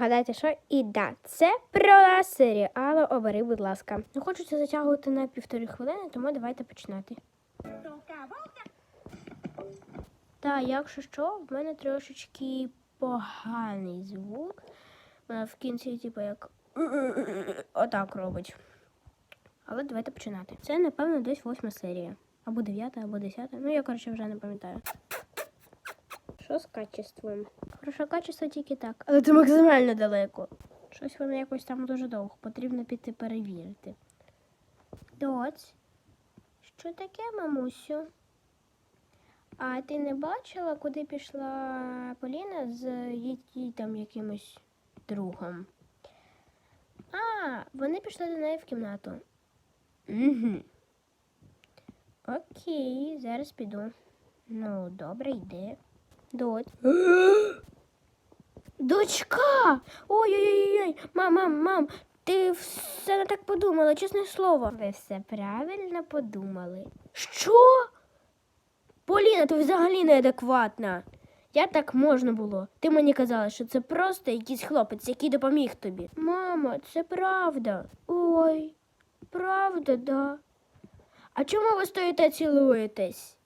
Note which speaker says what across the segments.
Speaker 1: Вгадайте, що? І да, це про серіал «Обери, будь ласка. Не хочеться затягувати на півтори хвилини, тому давайте починати. Так, якщо що, в мене трошечки поганий звук. Вона в кінці, типу, як отак робить. Але давайте починати. Це, напевно, десь восьма серія. Або дев'ята, або десята. Ну, я, коротше, вже не пам'ятаю. Що з качеством? Хорошо, качество тільки так. Але це максимально далеко. Щось воно якось там дуже довго. Потрібно піти перевірити. Доць, що таке, мамусю? А ти не бачила, куди пішла Поліна з її там якимось другом? А, вони пішли до неї в кімнату. Угу. Окей, зараз піду. Ну, добре, йди. Дочь. Дочка! Ой-ой-ой, мам, мам, мам, ти все не так подумала, чесне слово. Ви все правильно подумали. Що? Поліна, ти взагалі неадекватна. Я так можна було. Ти мені казала, що це просто якийсь хлопець, який допоміг тобі. Мама, це правда. Ой, правда, да. А чому ви стоїте цілуєтесь?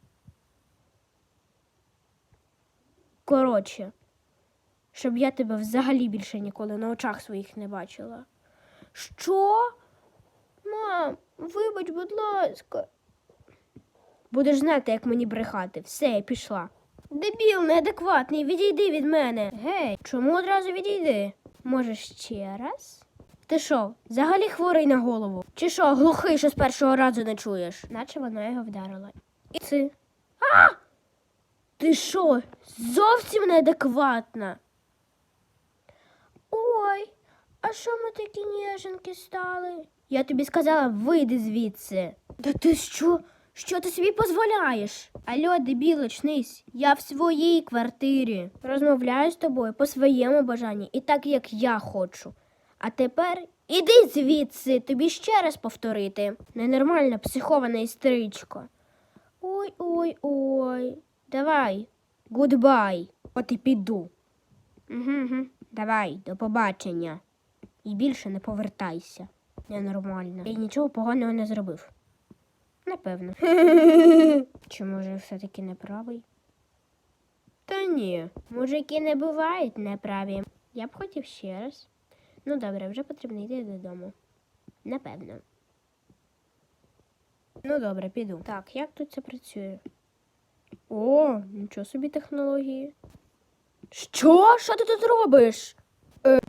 Speaker 1: Коротше, щоб я тебе взагалі більше ніколи на очах своїх не бачила. Що? Мам, вибач, будь ласка. Будеш знати, як мені брехати. Все, я пішла. Дебіл, неадекватний, відійди від мене. Гей, чому одразу відійди? Може, ще раз? Ти що, взагалі хворий на голову? Чи що, глухий, що з першого разу не чуєш? Наче вона його вдарила. І це. А! Ти що, зовсім неадекватна? Ой, а що ми такі ніженки стали? Я тобі сказала, вийди звідси. Та ти що? Що ти собі дозволяєш? Алло, дебіл, очнись, я в своїй квартирі. Розмовляю з тобою по своєму бажанні і так, як я хочу. А тепер іди звідси, тобі ще раз повторити. Ненормальна психована істеричка. Ой, ой, ой. Давай, гудбай. От і піду. Угу, угу. Давай, до побачення. І більше не повертайся. Ненормально. Я нічого поганого не зробив. Напевно. Чи може все-таки неправий? Та ні, мужики не бувають неправі. Я б хотів ще раз. Ну добре, вже потрібно йти додому. Напевно. Ну добре, піду. Так, як тут це працює? О, нічого собі технології. Що? Що ти тут робиш? Е,